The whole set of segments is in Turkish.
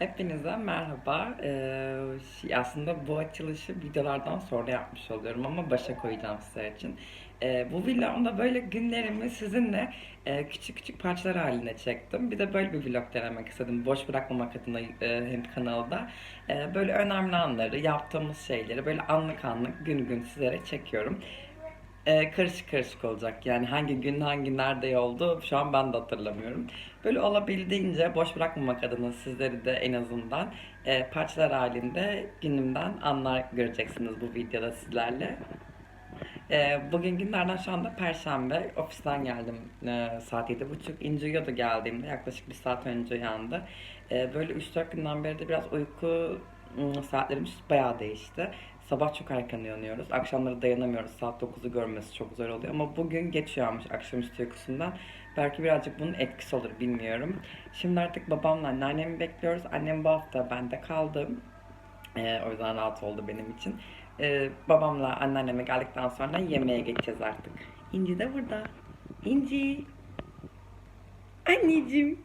Hepinize merhaba. Ee, aslında bu açılışı videolardan sonra yapmış oluyorum ama başa koyacağım sizler için. Ee, bu vlogumda böyle günlerimi sizinle e, küçük küçük parçalar halinde çektim. Bir de böyle bir vlog denemek istedim. Boş bırakmamak adına e, hem kanalda. E, böyle önemli anları, yaptığımız şeyleri böyle anlık anlık gün gün sizlere çekiyorum. Ee, karışık karışık olacak. Yani hangi gün hangi nerede oldu şu an ben de hatırlamıyorum. Böyle olabildiğince boş bırakmamak adına sizleri de en azından e, parçalar halinde günümden anlar göreceksiniz bu videoda sizlerle. E, bugün günlerden şu anda Perşembe. Ofisten geldim e, saat 7.30. İnci uyuyordu geldiğimde. Yaklaşık bir saat önce uyandı. E, böyle 3-4 günden beri de biraz uyku ım, saatlerimiz bayağı değişti. Sabah çok erken uyanıyoruz. Akşamları dayanamıyoruz. Saat 9'u görmesi çok zor oluyor. Ama bugün geç uyanmış akşamüstü uykusundan. Belki birazcık bunun etkisi olur bilmiyorum. Şimdi artık babamla anneannemi bekliyoruz. Annem bu hafta bende kaldı. Ee, o yüzden rahat oldu benim için. Ee, babamla anneanneme geldikten sonra yemeğe geçeceğiz artık. İnci de burada. İnci. Anneciğim.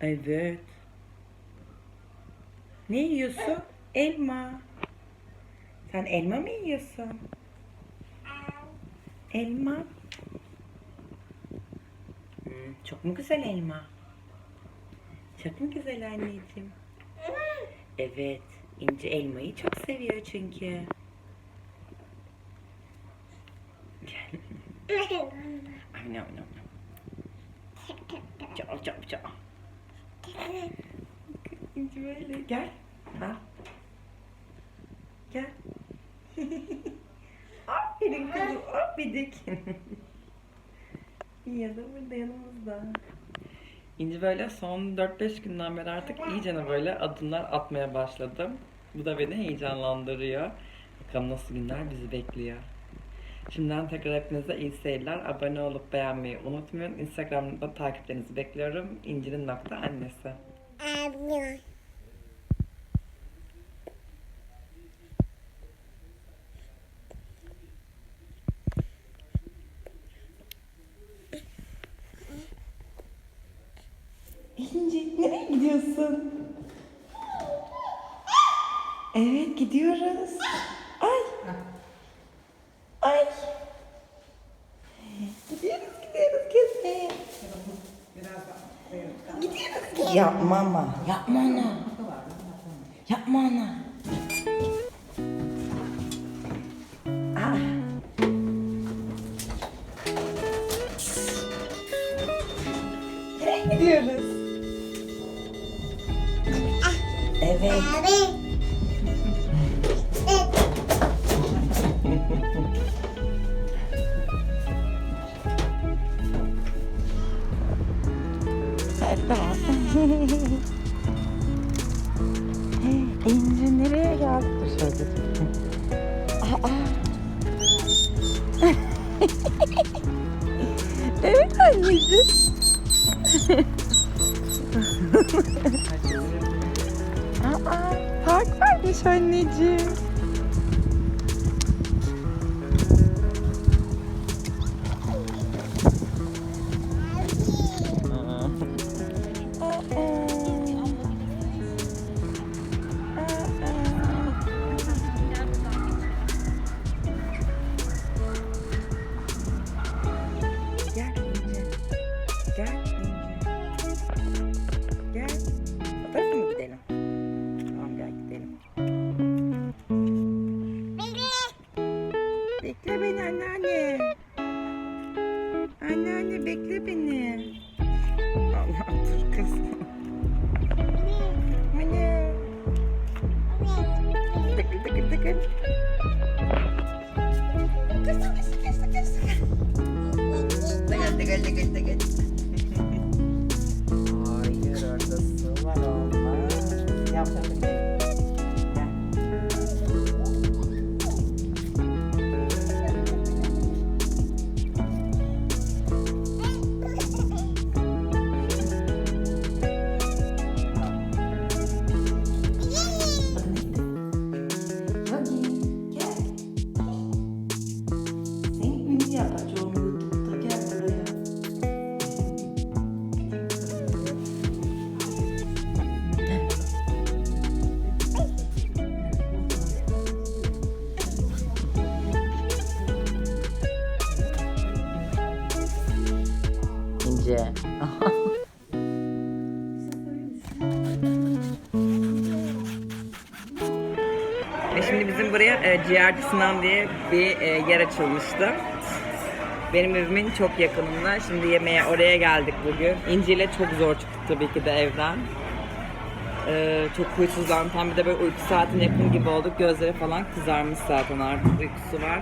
Evet. Ne yiyorsun? Elma. Sen elma mı yiyorsun? Elma. Hmm, çok mu güzel elma? Çok mu güzel anneciğim? Evet. İnci elmayı çok seviyor çünkü. Gel. Ay, no, no, no. Çok çok çok. İnci böyle. Gel. Al. Gel. Aferin kızım. Aferin. ya da burada yanımızda. İnci böyle son 4-5 günden beri artık iyicene böyle adımlar atmaya başladım. Bu da beni heyecanlandırıyor. Bakalım nasıl günler bizi bekliyor. Şimdiden tekrar hepinize iyi seyirler. Abone olup beğenmeyi unutmayın. Instagram'da takiplerinizi bekliyorum. İnci'nin nokta annesi. Anne. Gidiyoruz. Ay. Ay. Gidiyoruz gidiyoruz gezmeye. Gidiyoruz. Yapma ama. Yapma onu. Yapma onu. Evet tamam. İnci nereye geldik? Dur şöyle. Aa. evet anneciğim. Aa, park varmış anneciğim. akin. Gusto, gusto, gusto, gusto. Tagal, tagal, tagal, tagal. Ciğerci Sinan diye bir e, yer açılmıştı. Benim evimin çok yakınında. Şimdi yemeğe oraya geldik bugün. İnci ile çok zor çıktık tabii ki de evden. Ee, çok huysuzlandım. Tam bir de böyle uyku saatine yakın gibi olduk. Gözleri falan kızarmış zaten artık uykusu var.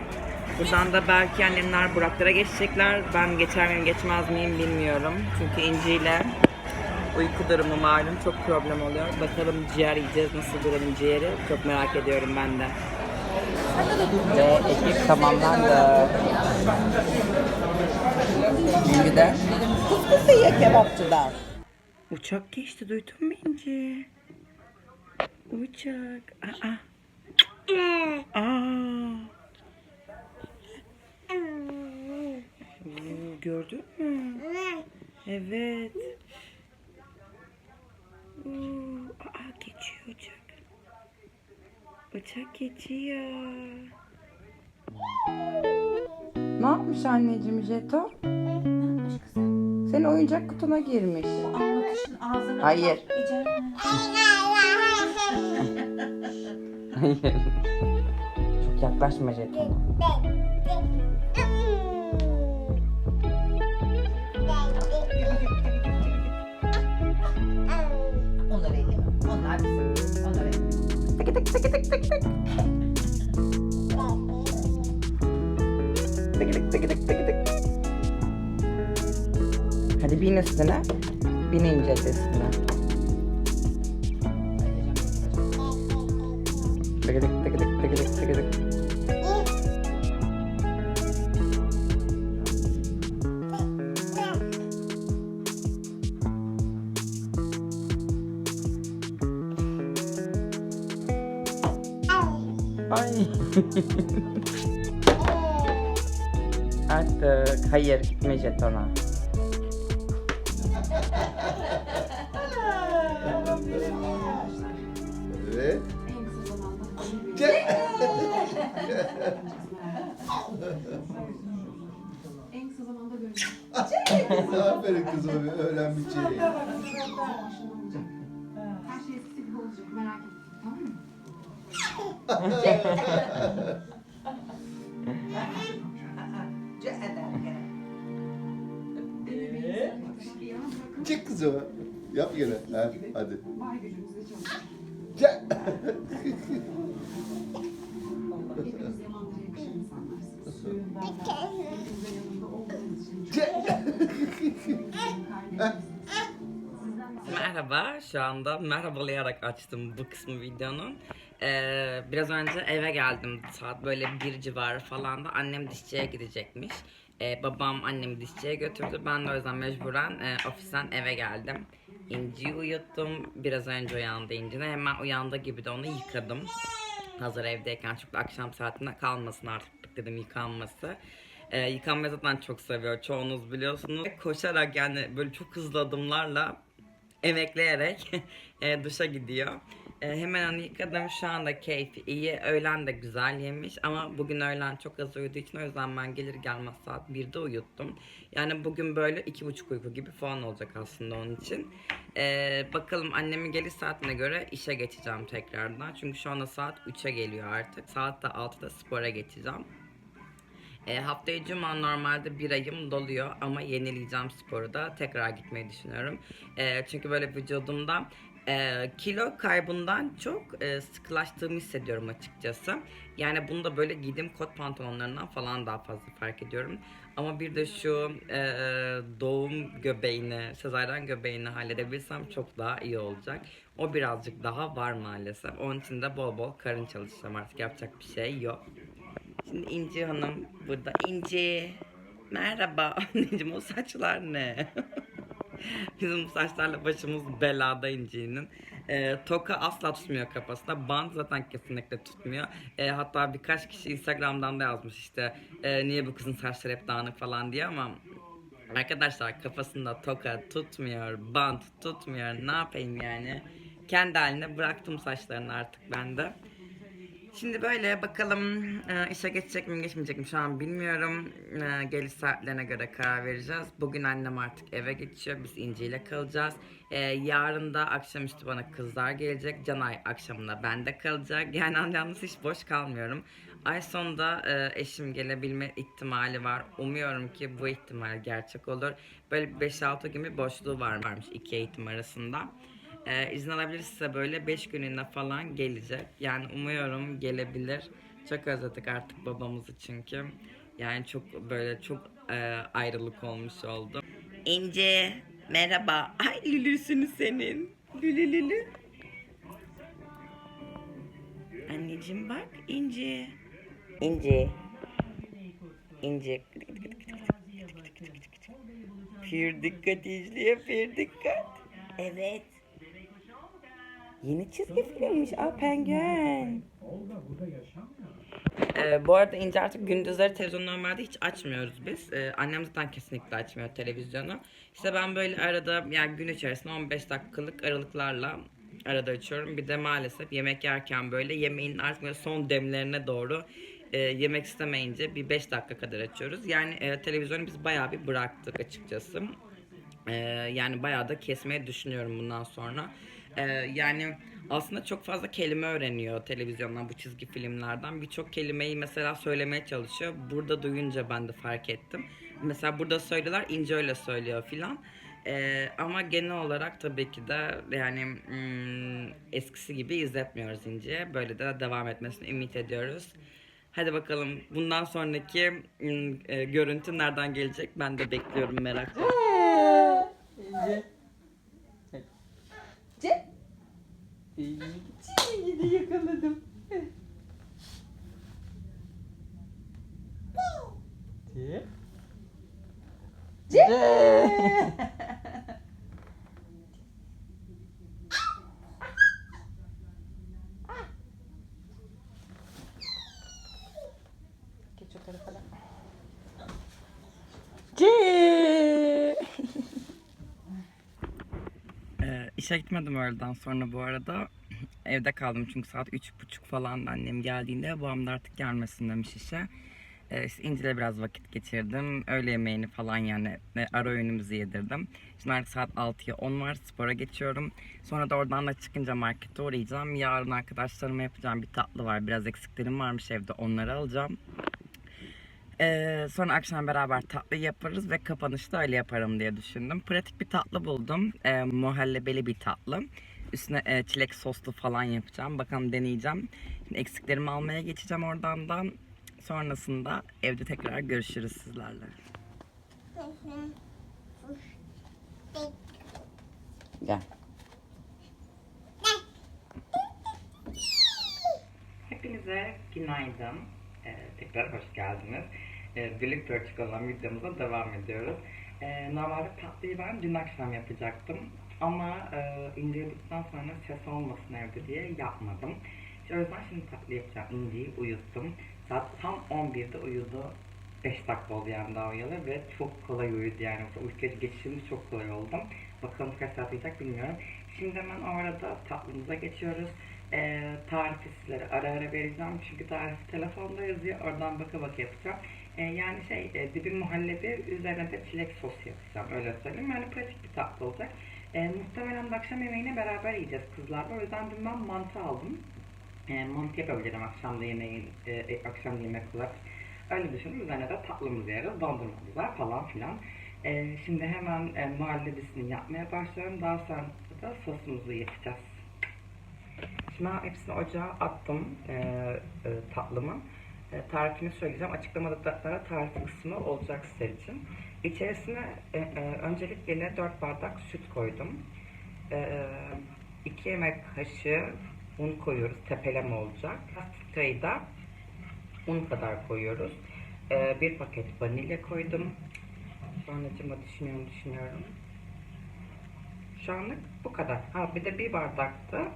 Buradan da belki annemler Buraklara geçecekler. Ben geçer miyim geçmez miyim bilmiyorum. Çünkü İnci ile uyku durumu malum çok problem oluyor. Bakalım ciğer yiyeceğiz nasıl durum ciğeri. Çok merak ediyorum ben de. Ve ekip tamamlandı. Şimdi de Kuskusu ye kebapçıdan. Uçak geçti duydun mu İnci? Uçak. Aa. Aa. Oo, Gördün mü? Evet. Oo, Aa, geçiyor uçak. Uçak geçiyor. Ne yapmış anneciğim Jeto? Senin oyuncak kutuna girmiş. Anlatışın ağzına Hayır. bak. Hayır. Çok yaklaşma jetona. Tık tık tık tık tık tık. Tık tık tık tık tık. Hadi bin üstüne. Bin ince üstüne. Tık tık tık tık tık tık tık Artık hayır gitme jetona. Evet. Çek. Aferin kızım öğren bir şey. Her şey eskisi gibi olacak merak etme tamam mı? Çek kızım. Yap gene. Ha, hadi. Merhaba, şu anda merhabalayarak açtım bu kısmı videonun. Ee, biraz önce eve geldim, saat böyle bir civarı falan da annem dişçiye gidecekmiş. Ee, babam annemi dişçiye götürdü, ben de o yüzden mecburen e, ofisten eve geldim. İnci'yi uyuttum, biraz önce uyandı İnci'ne, hemen uyandığı gibi de onu yıkadım. Hazır evdeyken çünkü akşam saatinde kalmasın artık dedim yıkanması. Ee, yıkanmayı zaten çok seviyor, çoğunuz biliyorsunuz. Koşarak yani böyle çok hızlı adımlarla emekleyerek e, duşa gidiyor. E, hemen onu yıkadım. Şu anda keyfi iyi. Öğlen de güzel yemiş ama bugün öğlen çok az uyuduğu için o yüzden ben gelir gelmez saat 1'de uyuttum. Yani bugün böyle iki buçuk uyku gibi falan olacak aslında onun için. E, bakalım annemin geliş saatine göre işe geçeceğim tekrardan. Çünkü şu anda saat 3'e geliyor artık. Saat de 6'da spora geçeceğim. E, haftaya cuma normalde bir ayım doluyor ama yenileyeceğim sporu da tekrar gitmeyi düşünüyorum. E, çünkü böyle vücudumda e, kilo kaybından çok e, sıkılaştığımı hissediyorum açıkçası. Yani bunu da böyle giydiğim kot pantolonlarından falan daha fazla fark ediyorum. Ama bir de şu e, doğum göbeğini, sezaryen göbeğini halledebilsem çok daha iyi olacak. O birazcık daha var maalesef. Onun için de bol bol karın çalışacağım artık yapacak bir şey yok. Şimdi İnci Hanım burada. İnci. Merhaba. Anneciğim o saçlar ne? Bizim saçlarla başımız belada İnci'nin. Ee, toka asla tutmuyor kafasında. Band zaten kesinlikle tutmuyor. Ee, hatta birkaç kişi Instagram'dan da yazmış işte e, niye bu kızın saçları hep dağınık falan diye ama arkadaşlar kafasında toka tutmuyor, band tutmuyor. Ne yapayım yani? Kendi haline bıraktım saçlarını artık ben de. Şimdi böyle bakalım e, işe geçecek mi geçmeyecek mi şu an bilmiyorum. E, geliş saatlerine göre karar vereceğiz. Bugün annem artık eve geçiyor. Biz İnci ile kalacağız. E, yarın da akşamüstü bana kızlar gelecek. Canay akşamında bende kalacak. Yani yalnız hiç boş kalmıyorum. Ay sonunda eşim gelebilme ihtimali var. Umuyorum ki bu ihtimal gerçek olur. Böyle 5-6 gün bir boşluğu var, varmış iki eğitim arasında. Ee, izin alabilirse böyle 5 gününe falan gelecek. Yani umuyorum gelebilir. Çok özledik artık babamızı çünkü. Yani çok böyle çok e, ayrılık olmuş oldu. İnce merhaba. Ay lülüsünü senin. Lülü lülü. Anneciğim bak İnce. İnce. İnce. Pir dikkat izliyor pir dikkat. Evet. Yeni çizgi filmmiş. Aa penguen. Ee, bu arada İnce artık gündüzleri televizyonu normalde hiç açmıyoruz biz. Ee, annem zaten kesinlikle açmıyor televizyonu. İşte ben böyle arada yani gün içerisinde 15 dakikalık aralıklarla arada açıyorum. Bir de maalesef yemek yerken böyle yemeğin artık böyle son demlerine doğru e, yemek istemeyince bir 5 dakika kadar açıyoruz. Yani e, televizyonu biz bayağı bir bıraktık açıkçası. Ee, yani bayağı da kesmeyi düşünüyorum bundan sonra. Ee, yani aslında çok fazla kelime öğreniyor televizyondan bu çizgi filmlerden. Birçok kelimeyi mesela söylemeye çalışıyor. Burada duyunca ben de fark ettim. Mesela burada söylüyorlar ince öyle söylüyor filan. Ee, ama genel olarak tabii ki de yani hmm, eskisi gibi izletmiyoruz İnce'ye. Böyle de devam etmesini ümit ediyoruz. Hadi bakalım bundan sonraki hmm, e, görüntü nereden gelecek ben de bekliyorum merakla. İnce. İnce yakaladım. Ce. Ce. Geç işe gitmedim öğleden sonra bu arada. Evde kaldım çünkü saat üç buçuk falan annem geldiğinde babam da artık gelmesin demiş işe. Ee, işte İnci'yle biraz vakit geçirdim. Öğle yemeğini falan yani e, ara öğünümüzü yedirdim. Şimdi artık saat 6'ya 10 var spora geçiyorum. Sonra da oradan da çıkınca markete uğrayacağım. Yarın arkadaşlarıma yapacağım bir tatlı var. Biraz eksiklerim varmış evde onları alacağım. Ee, sonra akşam beraber tatlı yaparız ve kapanışta öyle yaparım diye düşündüm. Pratik bir tatlı buldum. Ee, muhallebeli bir tatlı. Üstüne e, çilek soslu falan yapacağım. Bakalım deneyeceğim. Şimdi eksiklerimi almaya geçeceğim oradan da. Sonrasında evde tekrar görüşürüz sizlerle. Gel. Hepinize günaydın. Ee, tekrar hoş geldiniz. Ee, birlikte açık videomuza devam ediyoruz. Ee, normalde tatlıyı ben dün akşam yapacaktım. Ama e, indirdikten sonra ses olmasın evde diye yapmadım. İşte o yüzden şimdi tatlı yapacağım. İnciyi uyuttum. Saat tam 11'de uyudu. 5 dakika oldu yani daha uyalı ve çok kolay uyudu yani. Uyku geçişimiz çok kolay oldu. Bakalım kaç saat uyuyacak bilmiyorum. Şimdi hemen o arada tatlımıza geçiyoruz. Ee, tarifi sizlere ara ara vereceğim. Çünkü tarifi telefonda yazıyor. Oradan baka baka yapacağım. Ee, yani şey e, dibi muhallebi üzerine de çilek sos yapacağım. Öyle söyleyeyim. Yani pratik bir tatlı olacak. Ee, muhtemelen akşam yemeğine beraber yiyeceğiz kızlarla. O yüzden dün ben mantı aldım. Ee, mantı yapabilirim akşam da yemeğin, e, e, akşam yemek olarak. Öyle düşünün. Üzerine de tatlımızı yeriz. Dondurmamız var falan filan. Ee, şimdi hemen e, muhallebisini yapmaya başlıyorum. Daha sonra da sosumuzu yapacağız. Şimdi ben hepsini ocağa attım e, e, tatlımı. E, tarifini söyleyeceğim. Açıklamada da tarif kısmı olacak sizler için. İçerisine e, e, öncelikle yine 4 bardak süt koydum. 2 yemek kaşığı un koyuyoruz. Tepeleme olacak. Pastayı da un kadar koyuyoruz. E, bir paket vanilya koydum. Sonracıma düşünüyorum düşünüyorum. Şu anlık bu kadar. Ha bir de bir bardakta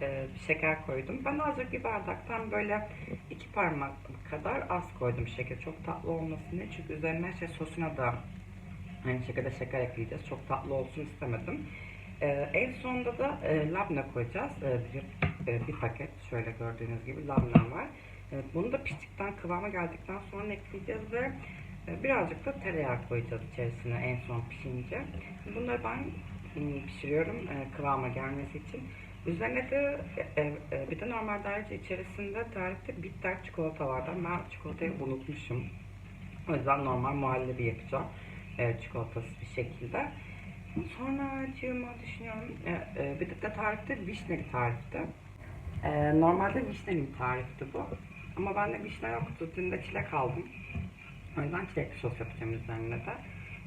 e, şeker koydum. Ben azıcık bir bardaktan böyle iki parmak kadar az koydum şeker. Çok tatlı olmasın diye. Çünkü üzerine şey sosuna da aynı şekilde şeker ekleyeceğiz. Çok tatlı olsun istemedim. E, en sonunda da e, labne koyacağız. E, bir bir paket şöyle gördüğünüz gibi labnem var. Bunu da piştikten kıvama geldikten sonra ekleyeceğiz ve birazcık da tereyağı koyacağız içerisine en son pişince. Bunları ben hmm, pişiriyorum kıvama gelmesi için. Üzerine de e, e, bir de normalde ayrıca içerisinde tarifte bitter çikolata vardı. Ben çikolatayı unutmuşum. O yüzden normal muhallebi yapacağım. E, çikolatasız bir şekilde. Sonra acığıma düşünüyorum. E, e, bir de tarifte vişneli tarifte. E, normalde vişneli bir tarifti bu. Ama bende vişne yoktu. Dün de çilek aldım. O yüzden çilekli sos yapacağım üzerine de.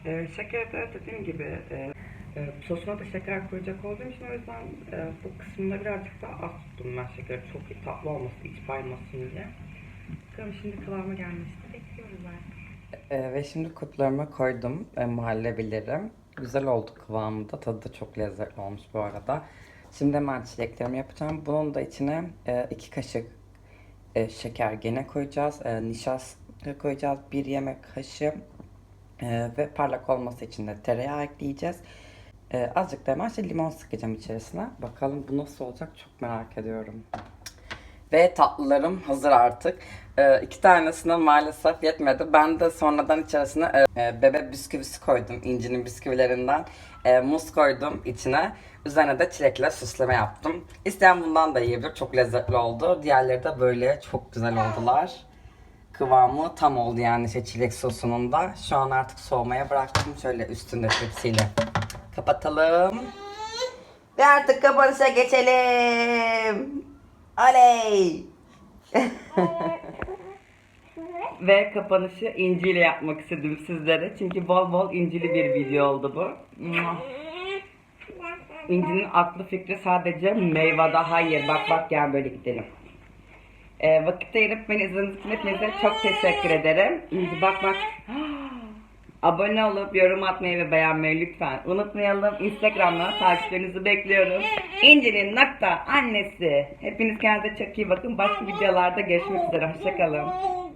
E, şeker de dediğim gibi e, e, sosuna da şeker koyacak olduğum için o yüzden e, bu kısmında birazcık daha az tuttum ben şekeri. Çok tatlı olmasın, iç baymasın diye. Bakalım şimdi kıvama gelmesini bekliyoruz artık. E, ve şimdi kutlarıma koydum e, muhallebilerim. Güzel oldu kıvamı da. Tadı da çok lezzetli olmuş bu arada. Şimdi hemen çileklerimi yapacağım. Bunun da içine e, iki kaşık e, şeker gene koyacağız. E, nişasta koyacağız. Bir yemek kaşığı e, ve parlak olması için de tereyağı ekleyeceğiz. E, azıcık da hemen şey limon sıkacağım içerisine. Bakalım bu nasıl olacak çok merak ediyorum. Ve tatlılarım hazır artık. Ee, iki tanesine maalesef yetmedi. Ben de sonradan içerisine e, e, bebe bisküvisi koydum. İnci'nin bisküvilerinden. E, muz koydum içine. Üzerine de çilekle süsleme yaptım. İsteyen bundan da yiyebilir. Çok lezzetli oldu. Diğerleri de böyle çok güzel oldular. Kıvamı tam oldu yani şey çilek sosunun da. Şu an artık soğumaya bıraktım. Şöyle üstünde tepsiyle kapatalım. Ve artık kapanışa geçelim. Oley! Ve kapanışı İnci ile yapmak istedim sizlere. Çünkü bol bol incili bir video oldu bu. İnci'nin aklı fikri sadece meyvada. Hayır bak bak gel böyle gidelim. Ee, vakit ayırıp beni izlediğiniz için hepinize çok teşekkür ederim. İnci bak bak. Abone olup yorum atmayı ve beğenmeyi lütfen unutmayalım. Instagram'dan takiplerinizi bekliyorum. İnci'nin nokta annesi. Hepiniz kendinize çok iyi bakın. Başka videolarda görüşmek üzere. Hoşçakalın.